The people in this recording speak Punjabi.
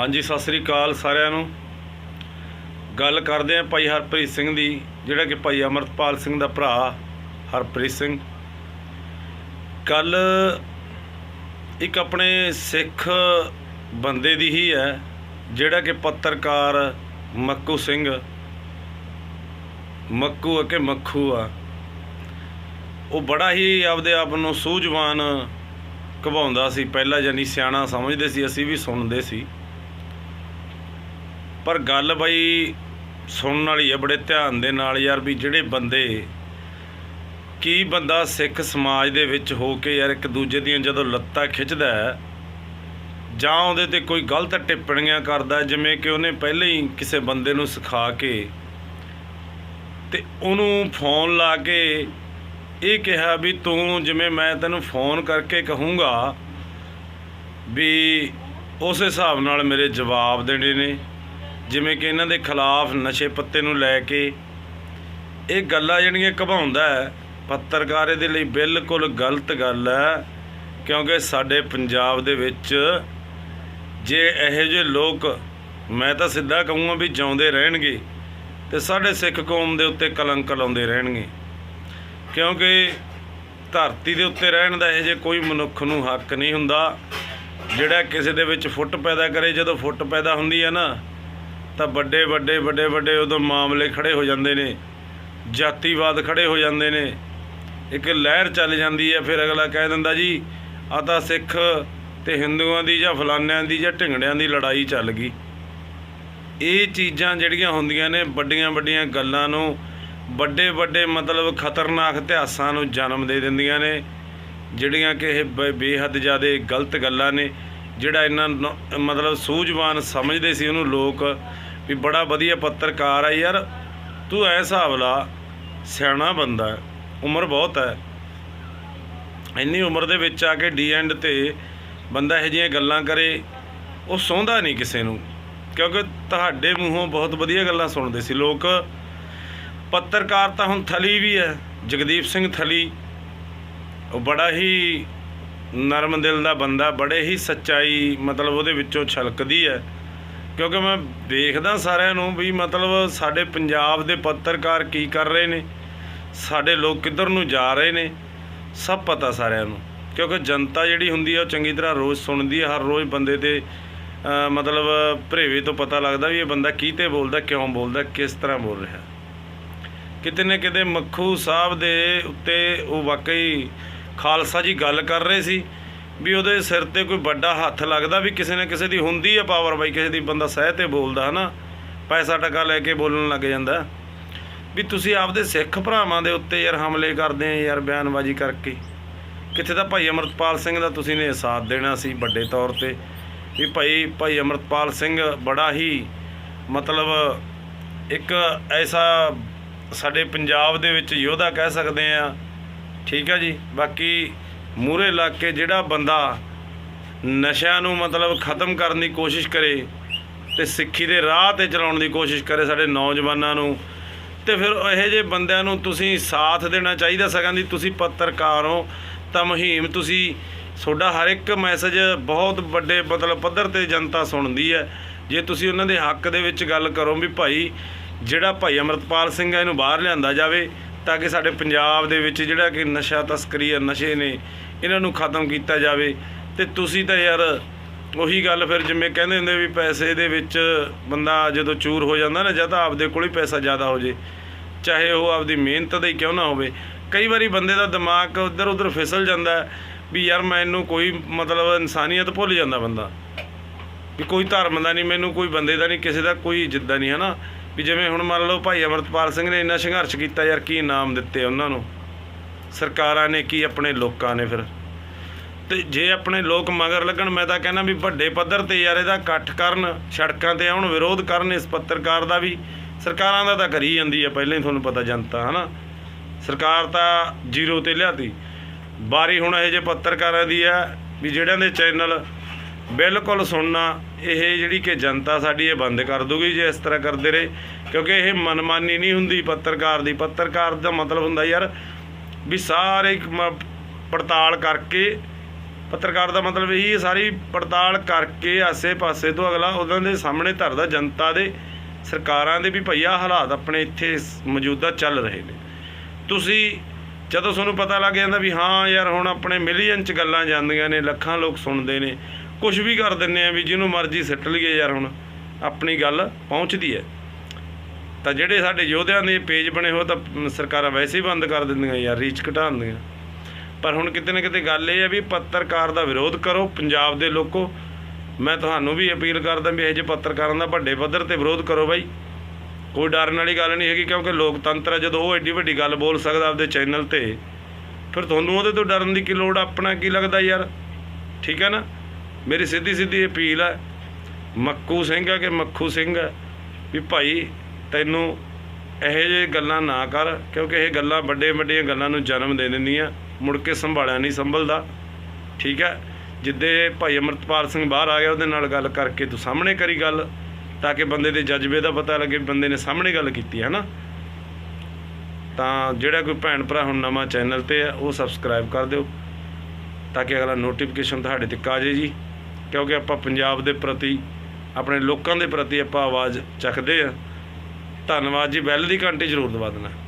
ਹਾਂਜੀ, ਸਤਿ ਸ੍ਰੀ ਅਕਾਲ ਸਾਰਿਆਂ ਨੂੰ। ਗੱਲ ਕਰਦੇ ਆ ਭਾਈ ਹਰਪ੍ਰੀਤ ਸਿੰਘ ਦੀ, ਜਿਹੜਾ ਕਿ ਭਾਈ ਅਮਰਤਪਾਲ ਸਿੰਘ ਦਾ ਭਰਾ ਹਰਪ੍ਰੀਤ ਸਿੰਘ। ਕੱਲ ਇੱਕ ਆਪਣੇ ਸਿੱਖ ਬੰਦੇ ਦੀ ਹੀ ਹੈ, ਜਿਹੜਾ ਕਿ ਪੱਤਰਕਾਰ ਮੱਕੂ ਸਿੰਘ। ਮੱਕੂ ਆ ਕਿ ਮੱਖੂ ਆ। ਉਹ ਬੜਾ ਹੀ ਆਪਦੇ ਆਪ ਨੂੰ ਸੂਝਵਾਨ ਘਵਾਉਂਦਾ ਸੀ, ਪਹਿਲਾਂ ਜਾਨੀ ਸਿਆਣਾ ਸਮਝਦੇ ਸੀ, ਅਸੀਂ ਵੀ ਸੁਣਦੇ ਸੀ। ਪਰ ਗੱਲ ਬਈ ਸੁਣਨ ਵਾਲੀ ਹੈ ਬੜੇ ਧਿਆਨ ਦੇ ਨਾਲ ਯਾਰ ਵੀ ਜਿਹੜੇ ਬੰਦੇ ਕੀ ਬੰਦਾ ਸਿੱਖ ਸਮਾਜ ਦੇ ਵਿੱਚ ਹੋ ਕੇ ਯਾਰ ਇੱਕ ਦੂਜੇ ਦੀਆਂ ਜਦੋਂ ਲੱਤਾਂ ਖਿੱਚਦਾ ਹੈ ਜਾਂ ਉਹਦੇ ਤੇ ਕੋਈ ਗਲਤ ਟਿੱਪਣੀਆਂ ਕਰਦਾ ਜਿਵੇਂ ਕਿ ਉਹਨੇ ਪਹਿਲਾਂ ਹੀ ਕਿਸੇ ਬੰਦੇ ਨੂੰ ਸਿਖਾ ਕੇ ਤੇ ਉਹਨੂੰ ਫੋਨ ਲਾ ਕੇ ਇਹ ਕਿਹਾ ਵੀ ਤੂੰ ਜਿਵੇਂ ਮੈਂ ਤੈਨੂੰ ਫੋਨ ਕਰਕੇ ਕਹੂੰਗਾ ਵੀ ਉਸ ਹਿਸਾਬ ਨਾਲ ਮੇਰੇ ਜਵਾਬ ਦੇਣੇ ਨੇ। ਜਿਵੇਂ ਕਿ ਇਹਨਾਂ ਦੇ ਖਿਲਾਫ ਨਸ਼ੇ ਪੱਤੇ ਨੂੰ ਲੈ ਕੇ ਇਹ ਗੱਲਾਂ ਜਿਹੜੀਆਂ ਘਬਾਉਂਦਾ ਹੈ, ਪੱਤਰਕਾਰ ਇਹਦੇ ਲਈ ਬਿਲਕੁਲ ਗਲਤ ਗੱਲ ਹੈ, ਕਿਉਂਕਿ ਸਾਡੇ ਪੰਜਾਬ ਦੇ ਵਿੱਚ ਜੇ ਇਹੋ ਜਿਹੇ ਲੋਕ, ਮੈਂ ਤਾਂ ਸਿੱਧਾ ਕਹੂੰਗਾ ਵੀ ਜਿਉਂਦੇ ਰਹਿਣਗੇ ਤੇ ਸਾਡੇ ਸਿੱਖ ਕੌਮ ਦੇ ਉੱਤੇ ਕਲੰਕ ਲਾਉਂਦੇ ਰਹਿਣਗੇ। ਕਿਉਂਕਿ ਧਰਤੀ ਦੇ ਉੱਤੇ ਰਹਿਣ ਦਾ ਇਹ ਜੇ ਕੋਈ ਮਨੁੱਖ ਨੂੰ ਹੱਕ ਨਹੀਂ ਹੁੰਦਾ, ਜਿਹੜਾ ਕਿਸੇ ਦੇ ਵਿੱਚ ਫੁੱਟ ਪੈਦਾ ਕਰੇ, ਜਦੋਂ ਫੁੱਟ ਪੈਦਾ ਹੁੰਦੀ ਹੈ ਨਾ ਤਾਂ ਵੱਡੇ ਵੱਡੇ ਵੱਡੇ ਵੱਡੇ ਉਦੋਂ ਮਾਮਲੇ ਖੜੇ ਹੋ ਜਾਂਦੇ ਨੇ। ਜਾਤੀਵਾਦ ਖੜੇ ਹੋ ਜਾਂਦੇ ਨੇ। ਇੱਕ ਲਹਿਰ ਚੱਲ ਜਾਂਦੀ ਹੈ, ਫਿਰ ਅਗਲਾ ਕਹਿ ਦਿੰਦਾ ਜੀ ਆ ਤਾਂ ਸਿੱਖ ਤੇ ਹਿੰਦੂਆਂ ਦੀ ਜਾਂ ਫਲਾਨਿਆਂ ਦੀ ਜਾਂ ਢਿੰਗੜਿਆਂ ਦੀ ਲੜਾਈ ਚੱਲ ਗਈ। ਇਹ ਚੀਜ਼ਾਂ ਜਿਹੜੀਆਂ ਹੁੰਦੀਆਂ ਨੇ, ਵੱਡੀਆਂ ਵੱਡੀਆਂ ਗੱਲਾਂ ਨੂੰ ਵੱਡੇ ਵੱਡੇ ਮਤਲਬ ਖਤਰਨਾਕ ਇਤਿਹਾਸਾਂ ਨੂੰ ਜਨਮ ਦੇ ਦਿੰਦੀਆਂ ਨੇ, ਜਿਹੜੀਆਂ ਕਿ ਇਹ ਬੇ- ਬੇਹੱਦ ਜ਼ਿਆਦਾ ਗਲਤ ਗੱਲਾਂ ਨੇ। ਜਿਹੜਾ ਇਹਨਾਂ ਨੂੰ ਮਤਲਬ ਸੂਝਵਾਨ ਸਮਝਦੇ ਸੀ ਉਹਨੂੰ ਲੋਕ ਵੀ ਬੜਾ ਵਧੀਆ ਪੱਤਰਕਾਰ ਆ ਯਾਰ। ਤੂੰ ਐ ਹਿਸਾਬ ਲਾ ਸਿਆਣਾ ਬੰਦਾ ਹੈ, ਉਮਰ ਬਹੁਤ ਹੈ। ਇੰਨੀ ਉਮਰ ਦੇ ਵਿੱਚ ਆ ਕੇ ਡੀ ਐਂਡ ਤੇ ਬੰਦਾ ਇਹੋ ਜਿਹੀਆਂ ਗੱਲਾਂ ਕਰੇ ਉਹ ਸੌਂਦਾ ਨਹੀਂ ਕਿਸੇ ਨੂੰ। ਕਿਉਂਕਿ ਤੁਹਾਡੇ ਮੂੰਹੋਂ ਬਹੁਤ ਵਧੀਆ ਗੱਲਾਂ ਸੁਣਦੇ ਸੀ। ਲੋਕ ਪੱਤਰਕਾਰ ਤਾਂ ਹੁਣ ਥਲੀ ਵੀ ਹੈ ਜਗਦੀਪ ਸਿੰਘ ਥਲੀ। ਉਹ ਬੜਾ ਹੀ ਨਰਮ ਦਿਲ ਦਾ ਬੰਦਾ ਬੜੇ ਹੀ ਸੱਚਾਈ ਮਤਲਬ ਉਹਦੇ ਵਿੱਚੋਂ ਛਲਕਦੀ ਹੈ। ਕਿਉਂਕਿ ਮੈਂ ਦੇਖਦਾ ਸਾਰਿਆਂ ਨੂੰ ਵੀ ਮਤਲਬ ਸਾਡੇ ਪੰਜਾਬ ਦੇ ਪੱਤਰਕਾਰ ਕੀ ਕਰ ਰਹੇ ਨੇ, ਸਾਡੇ ਲੋਕ ਕਿੱਧਰ ਨੂੰ ਜਾ ਰਹੇ ਨੇ, ਸਭ ਪਤਾ ਸਾਰਿਆਂ ਨੂੰ। ਕਿਉਂਕਿ ਜਨਤਾ ਜਿਹੜੀ ਹੁੰਦੀ ਹੈ ਉਹ ਚੰਗੀ ਤਰ੍ਹਾਂ ਰੋਜ਼ ਸੁਣਦੀ ਹੈ ਹਰ ਰੋਜ਼ ਬੰਦੇ ਦੇ ਮਤਲਬ ਭਰੇਵੇ ਤੋਂ ਪਤਾ ਲੱਗਦਾ ਵੀ ਇਹ ਬੰਦਾ ਕੀ ਤੇ ਬੋਲਦਾ, ਕਿਉਂ ਬੋਲਦਾ, ਕਿਸ ਤਰ੍ਹਾਂ ਬੋਲ ਰਿਹਾ। ਕਿਤੇ ਨਾ ਕਿਤੇ ਮੱਖੂ ਸਾਹਿਬ ਦੇ ਉੱਤੇ ਉਹ ਵਾਕਈ ਖਾਲਸਾ ਜੀ ਗੱਲ ਕਰ ਰਹੇ ਸੀ ਵੀ ਉਹਦੇ ਸਿਰ ਤੇ ਕੋਈ ਵੱਡਾ ਹੱਥ ਲੱਗਦਾ ਵੀ ਕਿਸੇ ਨਾ ਕਿਸੇ ਦੀ ਹੁੰਦੀ ਹੈ ਪਾਵਰ ਬਾਈ, ਕਿਸੇ ਦੀ ਬੰਦਾ ਸਹਿ ਤੇ ਬੋਲਦਾ, ਹਨਾ? ਪੈਸਾ ਟਕਾ ਲੈ ਕੇ ਬੋਲਣ ਲੱਗ ਜਾਂਦਾ। ਵੀ ਤੁਸੀਂ ਆਪਦੇ ਸਿੱਖ ਭਰਾਵਾਂ ਦੇ ਉੱਤੇ ਯਾਰ ਹਮਲੇ ਕਰਦੇ ਆ ਯਾਰ ਬਿਆਨਬਾਜ਼ੀ ਕਰਕੇ। ਕਿੱਥੇ ਤਾਂ ਭਾਈ ਅਮਰਤਪਾਲ ਸਿੰਘ ਦਾ ਤੁਸੀਂ ਨੇ ਸਾਥ ਦੇਣਾ ਸੀ ਵੱਡੇ ਤੌਰ ਤੇ। ਵੀ ਭਾਈ ਭਾਈ ਅਮਰਤਪਾਲ ਸਿੰਘ ਬੜਾ ਹੀ ਮਤਲਬ ਇੱਕ ਐਸਾ ਸਾਡੇ ਪੰਜਾਬ ਦੇ ਵਿੱਚ ਯੋਧਾ ਕਹਿ ਸਕਦੇ ਆ। ਠੀਕ ਹੈ ਜੀ? ਬਾਕੀ ਮੂਰੇ ਲੱਗ ਕੇ ਜਿਹੜਾ ਬੰਦਾ ਨਸ਼ਿਆਂ ਨੂੰ ਮਤਲਬ ਖਤਮ ਕਰਨ ਦੀ ਕੋਸ਼ਿਸ਼ ਕਰੇ ਤੇ ਸਿੱਖੀ ਦੇ ਰਾਹ ਤੇ ਚਲਾਉਣ ਦੀ ਕੋਸ਼ਿਸ਼ ਕਰੇ ਸਾਡੇ ਨੌਜਵਾਨਾਂ ਨੂੰ, ਤੇ ਫਿਰ ਇਹੋ ਜਿਹੇ ਬੰਦਿਆਂ ਨੂੰ ਤੁਸੀਂ ਸਾਥ ਦੇਣਾ ਚਾਹੀਦਾ ਸਗੋਂ ਦੀ, ਤੁਸੀਂ ਪੱਤਰਕਾਰ ਹੋ, ਤਾਂ ਮੁਹਿੰਮ ਤੁਸੀਂ, ਤੁਹਾਡਾ ਹਰ ਇੱਕ ਮੈਸੇਜ ਬਹੁਤ ਵੱਡੇ ਮਤਲਬ ਪੱਧਰ ਤੇ ਜਨਤਾ ਸੁਣਦੀ ਹੈ। ਜੇ ਤੁਸੀਂ ਉਹਨਾਂ ਦੇ ਹੱਕ ਦੇ ਵਿੱਚ ਗੱਲ ਕਰੋ ਵੀ ਭਾਈ, ਜਿਹੜਾ ਭਾਈ ਅਮਰਤਪਾਲ ਸਿੰਘ ਹੈ, ਇਹਨੂੰ ਬਾਹਰ ਲਿਆਂਦਾ ਜਾਵੇ ਤਾਂ ਕਿ ਸਾਡੇ ਪੰਜਾਬ ਦੇ ਵਿੱਚ ਜਿਹੜਾ ਕਿ ਨਸ਼ਾ ਤਸਕਰੀ ਆ, ਨਸ਼ੇ ਨੇ ਇਹਨਾਂ ਨੂੰ ਖਤਮ ਕੀਤਾ ਜਾਵੇ। ਤੇ ਤੁਸੀਂ ਤਾਂ ਯਾਰ ਉਹੀ ਗੱਲ ਫਿਰ ਜਿਵੇਂ ਕਹਿੰਦੇ ਹੁੰਦੇ ਵੀ ਪੈਸੇ ਦੇ ਵਿੱਚ ਬੰਦਾ ਜਦੋਂ ਚੂਰ ਹੋ ਜਾਂਦਾ ਨਾ, ਜਾਂ ਤਾਂ ਆਪਦੇ ਕੋਲ ਹੀ ਪੈਸਾ ਜ਼ਿਆਦਾ ਹੋ ਜੇ। ਚਾਹੇ ਉਹ ਆਪਦੀ ਮਿਹਨਤ ਦਾ ਹੀ ਕਿਉਂ ਨਾ ਹੋਵੇ। ਕਈ ਵਾਰੀ ਬੰਦੇ ਦਾ ਦਿਮਾਗ ਉੱਧਰ ਉੱਧਰ ਫਿਸਲ ਜਾਂਦਾ ਵੀ ਯਾਰ ਮੈਨੂੰ ਕੋਈ ਮਤਲਬ ਇਨਸਾਨੀਅਤ ਭੁੱਲ ਜਾਂਦਾ ਬੰਦਾ। ਵੀ ਕੋਈ ਧਰਮ ਦਾ ਨਹੀਂ, ਮੈਨੂੰ ਕੋਈ ਬੰਦੇ ਦਾ ਨਹੀਂ, ਕਿਸੇ ਦਾ ਕੋਈ ਇੱਜ਼ਤ ਦਾ ਨਹੀਂ ਨਾ ਵੀ ਜਿਵੇਂ ਹੁਣ ਮੰਨ ਲਓ ਭਾਈ ਅਮਰਤਪਾਲ ਸਿੰਘ ਨੇ ਇੰਨਾ ਸੰਘਰਸ਼ ਕੀਤਾ ਯਾਰ, ਕੀ ਇਨਾਮ ਦਿੱਤੇ ਉਹਨਾਂ ਨੂੰ? ਸਰਕਾਰਾਂ ਨੇ ਕੀ ਆਪਣੇ ਲੋਕਾਂ ਨੇ ਫਿਰ? ਤੇ ਜੇ ਆਪਣੇ ਲੋਕ ਮਗਰ ਲੱਗਣ, ਮੈਂ ਤਾਂ ਕਹਿੰਦਾ ਵੀ ਵੱਡੇ ਪੱਧਰ ਤੇ ਯਾਰ ਇਹਦਾ ਇਕੱਠ ਕਰਨ, ਸੜਕਾਂ ਤੇ ਆਉਣ, ਵਿਰੋਧ ਕਰਨ ਇਸ ਪੱਤਰਕਾਰ ਦਾ ਵੀ ਸਰਕਾਰਾਂ ਦਾ ਤਾਂ ਕਰੀ ਜਾਂਦੀ ਹੈ ਪਹਿਲਾਂ ਹੀ ਤੁਹਾਨੂੰ ਪਤਾ ਜਨਤਾ, ਹਨਾ? ਸਰਕਾਰ ਤਾਂ ਜ਼ੀਰੋ ਤੇ ਲਿਆਤੀ। ਬਾਰੀ ਹੁਣ ਇਹ ਜੇ ਪੱਤਰਕਾਰਾਂ ਦੀ ਆ ਵੀ ਜਿਹੜਿਆਂ ਦੇ ਚੈਨਲ ਬਿਲਕੁਲ ਸੁਣਨਾ, ਇਹ ਜਿਹੜੀ ਕਿ ਜਨਤਾ ਸਾਡੀ ਇਹ ਬੰਦ ਕਰ ਦੂਗੀ ਜੇ ਇਸ ਤਰ੍ਹਾਂ ਕਰਦੇ ਰਹੇ, ਕਿਉਂਕਿ ਇਹ ਮਨਮਾਨੀ ਨਹੀਂ ਹੁੰਦੀ ਪੱਤਰਕਾਰ ਦੀ। ਪੱਤਰਕਾਰ ਦਾ ਮਤਲਬ ਹੁੰਦਾ ਯਾਰ ਵੀ ਸਾਰੇ ਮ- ਪੜਤਾਲ ਕਰਕੇ, ਪੱਤਰਕਾਰ ਦਾ ਮਤਲਬ ਇਹੀ ਹੈ ਸਾਰੀ ਪੜਤਾਲ ਕਰਕੇ ਆਸੇ-ਪਾਸੇ ਤੋਂ ਅਗਲਾ ਉਹਨਾਂ ਦੇ ਸਾਹਮਣੇ ਧਰਦਾ ਜਨਤਾ ਦੇ, ਸਰਕਾਰਾਂ ਦੇ ਵੀ ਭਈਆ ਹਾਲਾਤ ਆਪਣੇ ਇੱਥੇ ਮੌਜੂਦਾ ਚੱਲ ਰਹੇ ਨੇ। ਤੁਸੀਂ ਜਦੋਂ ਤੁਹਾਨੂੰ ਪਤਾ ਲੱਗ ਜਾਂਦਾ ਵੀ ਹਾਂ ਯਾਰ ਹੁਣ ਆਪਣੇ ਮਿਲੀਅਨ ਚ ਗੱਲਾਂ ਜਾਂਦੀਆਂ ਨੇ, ਲੱਖਾਂ ਲੋਕ ਸੁਣਦੇ ਨੇ ਕੁਝ ਵੀ ਕਰ ਦਿੰਨੇ ਆ ਵੀ ਜਿਹਨੂੰ ਮਰਜ਼ੀ ਸਿੱਟ ਲਈਏ ਯਾਰ ਹੁਣ, ਆਪਣੀ ਗੱਲ ਪਹੁੰਚਦੀ ਹੈ। ਤਾਂ ਜਿਹੜੇ ਸਾਡੇ ਯੋਧਿਆਂ ਦੇ ਪੇਜ ਬਣੇ ਹੋ ਤਾਂ ਸਰਕਾਰਾਂ ਵੈਸੇ ਹੀ ਬੰਦ ਕਰ ਦਿੰਦੀਆਂ ਯਾਰ, ਰੀਚ ਘਟਾ ਦਿੰਦੀਆਂ ਪਰ ਹੁਣ ਕਿਤੇ ਨਾ ਕਿਤੇ ਗੱਲ ਇਹ ਹੈ ਵੀ ਪੱਤਰਕਾਰ ਦਾ ਵਿਰੋਧ ਕਰੋ, ਪੰਜਾਬ ਦੇ ਲੋਕੋ। ਮੈਂ ਤੁਹਾਨੂੰ ਵੀ ਅਪੀਲ ਕਰਦਾ ਵੀ ਇਹ ਜਿਹੇ ਪੱਤਰਕਾਰਾਂ ਦਾ ਵੱਡੇ ਪੱਧਰ ਤੇ ਵਿਰੋਧ ਕਰੋ ਬਾਈ। ਕੋਈ ਡਰਨ ਵਾਲੀ ਗੱਲ ਨਹੀਂ ਹੈਗੀ ਕਿਉਂਕਿ ਲੋਕਤੰਤਰ ਹੈ ਜਦੋਂ ਉਹ ਐਡੀ ਵੱਡੀ ਗੱਲ ਬੋਲ ਸਕਦਾ ਆਪਦੇ ਚੈਨਲ ਤੇ, ਫਿਰ ਤੁਹਾਨੂੰ ਉਹਦੇ ਤੋਂ ਡਰਨ ਦੀ ਕੀ ਲੋੜ, ਆਪਣਾ ਕੀ ਲੱਗਦਾ ਯਾਰ? ਠੀਕ ਹੈ ਨਾ? ਮੇਰੀ ਸਿੱਧੀ ਸਿੱਧੀ ਅਪੀਲ ਹੈ ਮੱਕੂ ਸਿੰਘ ਹੈ ਕਿ ਮੱਖੂ ਸਿੰਘ ਹੈ ਵੀ ਭਾਈ ਤੈਨੂੰ ਇਹੋ ਜਿਹੇ ਗੱਲਾਂ ਨਾ ਕਰ, ਕਿਉਂਕਿ ਇਹ ਗੱਲਾਂ ਵੱਡੇ ਵੱਡੀਆਂ ਗੱਲਾਂ ਨੂੰ ਜਨਮ ਦੇ ਦਿੰਦੀਆਂ, ਮੁੜ ਕੇ ਸੰਭਾਲਿਆ ਨਹੀਂ ਸੰਭਲਦਾ। ਠੀਕ ਹੈ ਜਿੱਦੇ ਭਾਈ ਅਮਰਤਪਾਲ ਸਿੰਘ ਬਾਹਰ ਆ ਗਿਆ, ਉਹਦੇ ਨਾਲ ਗੱਲ ਕਰਕੇ ਤੂੰ ਸਾਹਮਣੇ ਕਰੀ ਗੱਲ, ਤਾਂ ਕਿ ਬੰਦੇ ਦੇ ਜਜ਼ਬੇ ਦਾ ਪਤਾ ਲੱਗੇ ਵੀ ਬੰਦੇ ਨੇ ਸਾਹਮਣੇ ਗੱਲ ਕੀਤੀ ਹੈ ਨਾ ਤਾਂ ਜਿਹੜਾ ਕੋਈ ਭੈਣ ਭਰਾ ਹੁਣ ਨਵਾਂ ਚੈਨਲ ਤੇ ਹੈ ਉਹ ਸਬਸਕ੍ਰਾਈਬ ਕਰ ਦਿਓ, ਤਾਂ ਕਿ ਅਗਲਾ ਨੋਟੀਫਿਕੇਸ਼ਨ ਤੁਹਾਡੇ ਤੱਕ ਆ ਜਾਏ ਜੀ। ਕਿਉਂਕਿ ਆਪਾਂ ਪੰਜਾਬ ਦੇ ਪ੍ਰਤੀ, ਆਪਣੇ ਲੋਕਾਂ ਦੇ ਪ੍ਰਤੀ ਆਪਾਂ ਆਵਾਜ਼ ਚੱਕਦੇ ਆ ਧੰਨਵਾਦ ਜੀ, ਬੈਲ ਦੀ ਘੰਟੀ ਜ਼ਰੂਰ ਦਬਾ ਦੇਣਾ।